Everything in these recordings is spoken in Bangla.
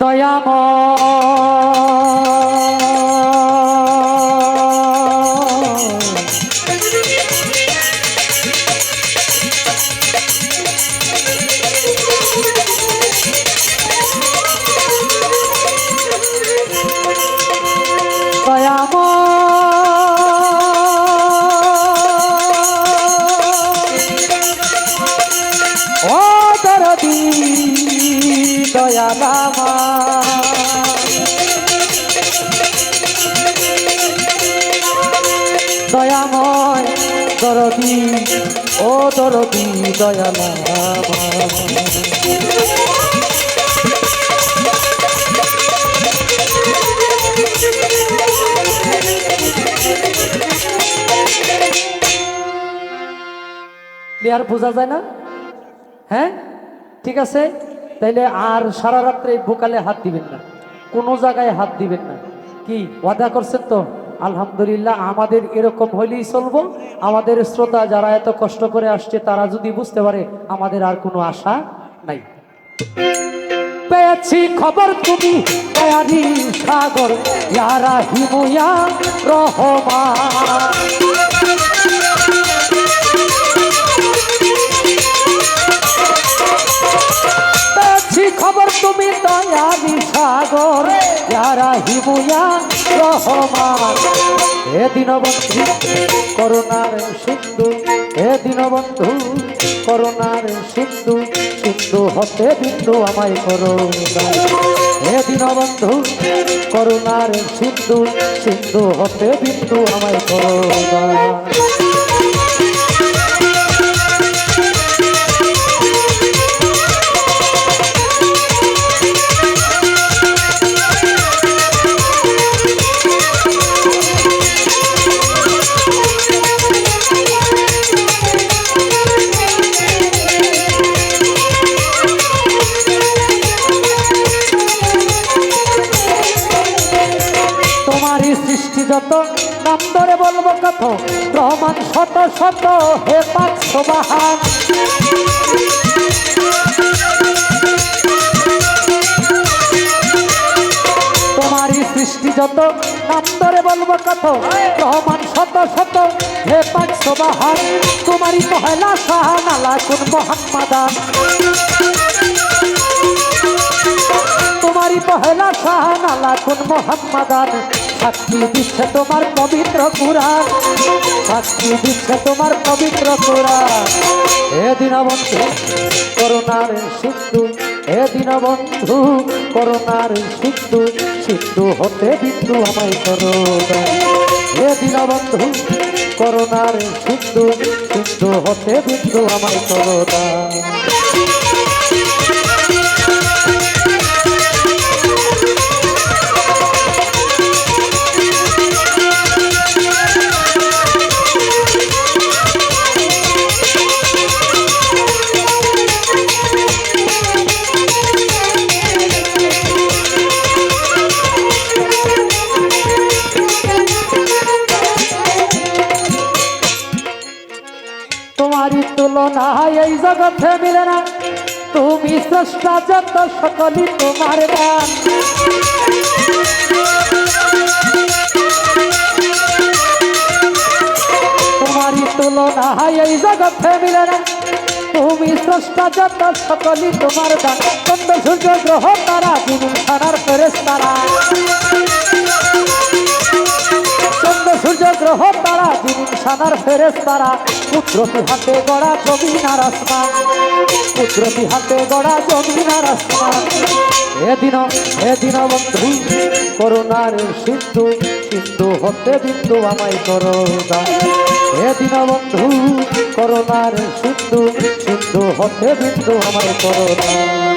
দয়াময় দয়াময়, দরদি, ও দরদি দয়ালামা ক্লিয়ার বোঝা যায় না? হ্যাঁ? ঠিক আছে? তাইলে আর সারা রাত্রে ভোকালে হাত দিবেন না। কোনো জায়গায় হাত দিবেন না। কি, ওয়াদা করছেন তো? আলহামদুলিল্লাহ, আমাদের এরকম হইলেই চলবো। আমাদের শ্রোতা যারা এত কষ্ট করে আসছে, তারা যদি বুঝতে পারে, আমাদের আর কোনো আশা নাই। পেয়েছি খবর তুমি সাগর ইয়ারা হিমুয়া রহমান। তুমি দয়ারি সাগর, যারা হিমুয়া রহমান। হে দীনবন্ধু, করুণার সিন্ধু, হে দীনবন্ধু, করুণার সিন্ধু সিন্ধু হতে বিন্দু আমায় করো হে দীনবন্ধু, করুণার সিন্ধু সিন্ধু হতে বিন্দু আমায় করো রহমান শত শত হে পাক সোবাহান তোমারই সৃষ্টি যত নাম ধরে বলব কত রহমান শত শত হে পাক সোবাহান তোমারই পহেলা শাহান আলা কোন মোহাম্মাদান তোমারই পহেলা শাহান আলা কোন মোহাম্মাদান সাক্ষী দিচ্ছে তোমার পবিত্র কুরআন। সাক্ষী দিচ্ছে তোমার পবিত্র কুরআন। হে দীনবন্ধু, করুণার সিন্ধু হে দীনবন্ধু, করুণার সিন্ধু সিন্ধু হতে বিন্দু আমায় করো হে দীনবন্ধু, করুণার সিন্ধু সিন্ধু হতে বিন্দু আমায় করো জগতে মিলে না। তুমি স্রষ্টা যত সকলই তোমার গান তোমারই তুলনা হয় এই জগতে মিলে না। তুমি স্রষ্টা যত সকলই তোমার গান চন্দ্র সূর্য গ্রহ তারা দিন ছাড়ার ফেরেস তারা সানার ফেরেস তারা কুদরতি হাতে গড়া জমিনার আসমান কুদরতি হাতে গড়া জমিনার আসমান এদিন এদিন বন্ধু, করুণার সিন্ধু সিন্ধু হতে বিন্দু আমায় করো এদিন বন্ধু, করুণার সিন্ধু সিন্ধু হতে বিন্দু আমায় করো যাকে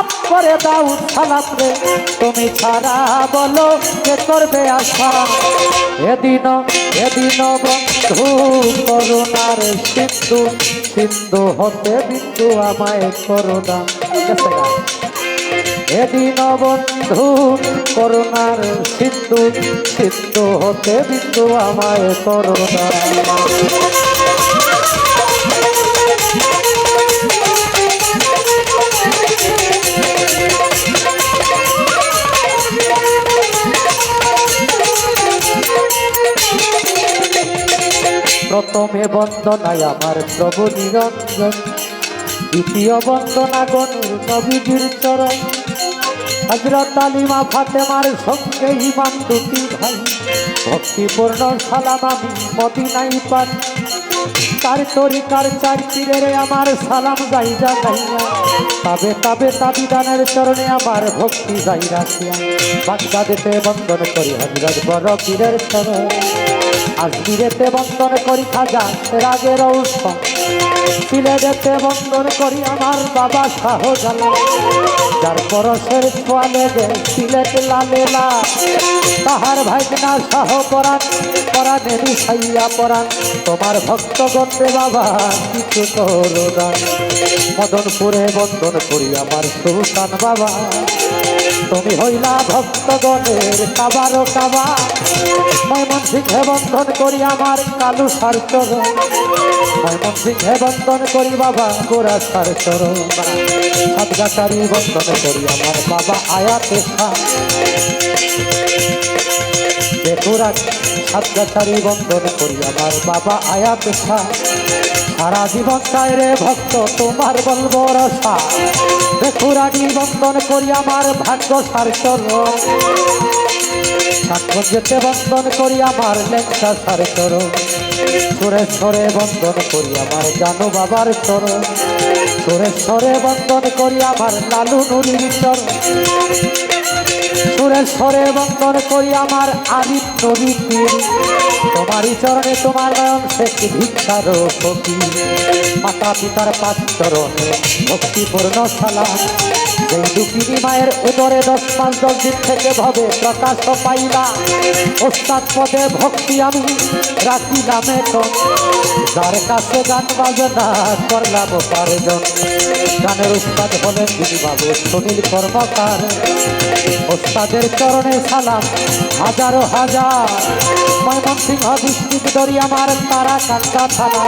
মাফ করে দাও সালাম রে। তুমি ছাড়া বলো কে করবে আশা? এদিন এদিন বন্ধু, করুণার সিন্ধু সিন্ধু হতে বিন্দু আমায় করুণা এদিন বন্ধু, করুণার সিন্ধু সিন্ধু হতে বিন্দু আমায় করুণা প্রথমে বন্দনায় আমার প্রভু নিরঞ্জন, দ্বিতীয় বন্দনা গনুর নবীজির চরণ। হজরত আলিমা ফাতেমার সঙ্গে ইমান দুটি ভাই, ভক্তিপূর্ণ সালাম আমি মদিনাই পান। তার তরিকার চার পীরের আমার সালাম যাই জানাইয়া তবে তবে তাবিদানের চরণে আমার ভক্তি যাই রাখিয়া বাগদাদেতে বন্দন করি হজরত বড় পীরের চরণ। আজমিরেতে বন্দন করি খাজা রাগের ঔষধ সিলেটেতে বন্দন করি আমার বাবা শাহজালাল। যার পরশের ছোঁয়া লেগে সিলেট লালেলা তাহার ভাইনা শাহ পরাণ। পরাণেরই সাইয়া পরাণ তোমার ভক্তগণ বাবা, কিছু করো না। মদনপুরে বন্দন করি আমার সুলতান বাবা। তুমি হইলা ভক্তগণের কাবারও কাবা। ময়মন সিংহে বন্ধন করি আমার কালু সার চরণ। ময়মন সিংহে বন্ধন করি বাবা, গোরা সার চরণ। সাতগাছারি বন্ধন করি আমার বাবা আয়াতে শাহ বেকুরা সাতগাছারি বন্ধন করি আমার বাবা আয়াত শাহ সারা জীবন চাই রে ভক্ত, তোমার বলব রসা। বেকুরাটি বন্ধন করি আমার ভাগ্য সার সাক্ষর যেতে বন্ধন করি আমার লেখা সার চরণ সুরেশ্বরে বন্ধন করি আমার জানো বাবার চরণ সুরেশ্বরে বন্ধন করি আমার লালু নুরির চরণ সুরেশ্বরে বন্দন করি আমার আদিত নবী তোমার চরণে তোমার নয়ন শেষ ভিক্ষার সখী মাতা পিতার পাঁচ চরণে ভক্তিপূর্ণ সালাম। মায়ের উদরে দশ পাঁচ দশ দিন থেকে ভবে প্রকাশ পাইলা। ওস্তাদ পদে ভক্তি আমি রাখিলাম এখন। যার কাছে গান বাজনা করলাম উপার্জন গানের উস্তাদ হলেন তিনি বাবু সুনীল কর্মকার। ওস্তাদের চরণে সালাম, হাজারো হাজার। ময়মনসিংহ ডিস্ট্রিক্ট দরি আমার তারা কান্তা থানা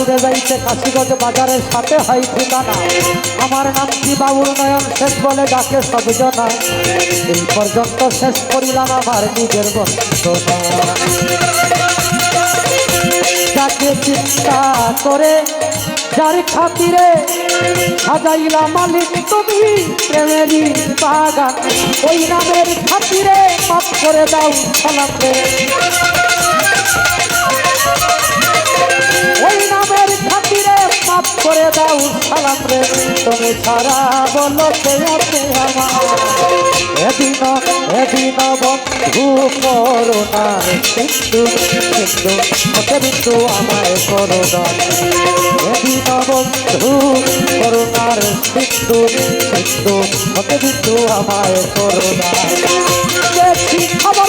উড়ে যাইতে কাশিগঞ্জ বাজারের সাথে হয় ঠিকানা। আমার নাম কি বাবুল নয়ন, শেষ বলে ডাকে সবজনা এই পর্যন্ত শেষ করিলাম আমার নিজের বন্ধনা যাকে চিন্তা করে, যার খাতিরে সাজাইলা মালিক তুমি প্রেমেরই বাগান। ওই নামের খাতিরে মাফ করে দাও সালাম ওই নামের খাতিরে মাফ করে দাও সালাম রে। তুমি ছাড়া বলো আছে আমার। এদিন এদিন বন্ধু করোনার কিন্তু কিন্তু ওকে বিন্দু আমায় করোনা এদিন বন্ধু করোনার সিন্ধু সিন্ধু ওকে বিন্দু আমায় করোনা দেখি খবর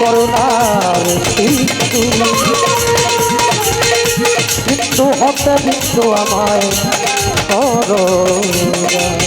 করুণার সিদ্ধু হতে বিন্দু আমায় করোনা।